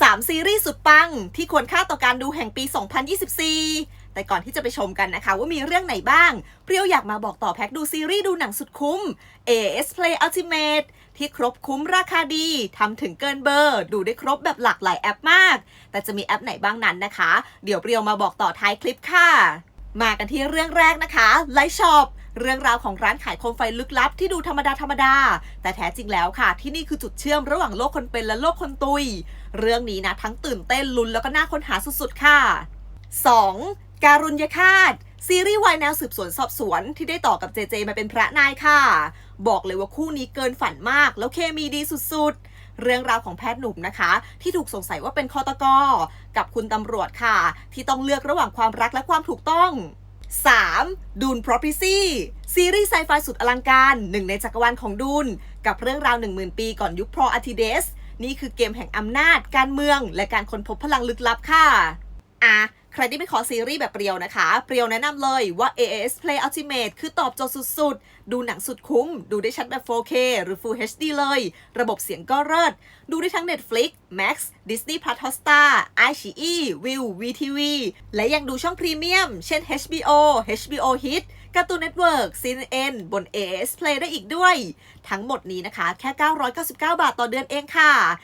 3 ซีรีส์สุดปัง ที่ควรค่าต่อการดูแห่งปี 2024 แต่ก่อนที่จะไปชมกันนะคะ ว่ามีเรื่องไหนบ้าง เปรี้ยวอยากมาบอกต่อแพ็กดูซีรีส์ดูหนังสุดคุ้ม AS Play Ultimate ที่ครบคุ้มราคาดี ทำถึงเกินเบอร์ ดูได้ครบแบบหลากหลายแอปมาก แต่จะมีแอปไหนบ้างนั้นนะคะ เดี๋ยวเปรี้ยวมาบอกต่อท้ายคลิปค่ะ มากันที่เรื่องแรกนะคะไลฟ์ช็อป เรื่องราวของร้านขายโคมไฟลึกลับที่ดูธรรมดาธรรมดา แต่แท้จริงแล้วค่ะ ที่นี่คือจุดเชื่อมระหว่างโลกคนเป็นและโลกคนตุย เรื่องนี้นะทั้งตื่นเต้นลุ้นแล้วก็น่าค้นหาสุดๆค่ะ 2. การุญยฆาตซีรีส์วายแนวสืบสวนสอบสวนที่ได้ต่อกับเจเจมาเป็นพระนายค่ะ บอกเลยว่าคู่นี้เกินฝันมาก แล้วเคมีดีสุดๆ เรื่องราวของแพทย์หนุ่มนะคะ ที่ถูกสงสัยว่าเป็นคอตกกับคุณตำรวจค่ะ ที่ต้องเลือกระหว่างความรักและความถูกต้อง 3. ดูน Prophecy ซีรีส์ไซไฟสุดอลังการหนึ่งในจักรวาลของดูน กับเรื่องราว 10,000 ปีก่อนยุคพรอาร์ติเดส นี่คือเกมแห่งอำนาจ การเมือง และการค้นพบพลังลึกลับค่ะ อะใครที่ไม่ขอซีรีส์แบบเปรียวนะคะ เปรียวแนะนำเลยว่า AAS Play Ultimate คือตอบโจทย์สุดๆ ดูหนังสุดคุ้ม ดูได้ชัดแบบ 4K หรือ Full HD เลย ระบบเสียงก็เลิศ ดูได้ทั้ง Netflix Max Disney Plus Hotstar iQIYI Viu VTV และยังดูช่องพรีเมียม เช่น HBO HBO Hit การ์ตูนเน็ตเวิร์ก CNN บน AS Play ได้อีกด้วย ทั้งหมดนี้นะคะ แค่ 999 บาทต่อเดือนเองค่ะ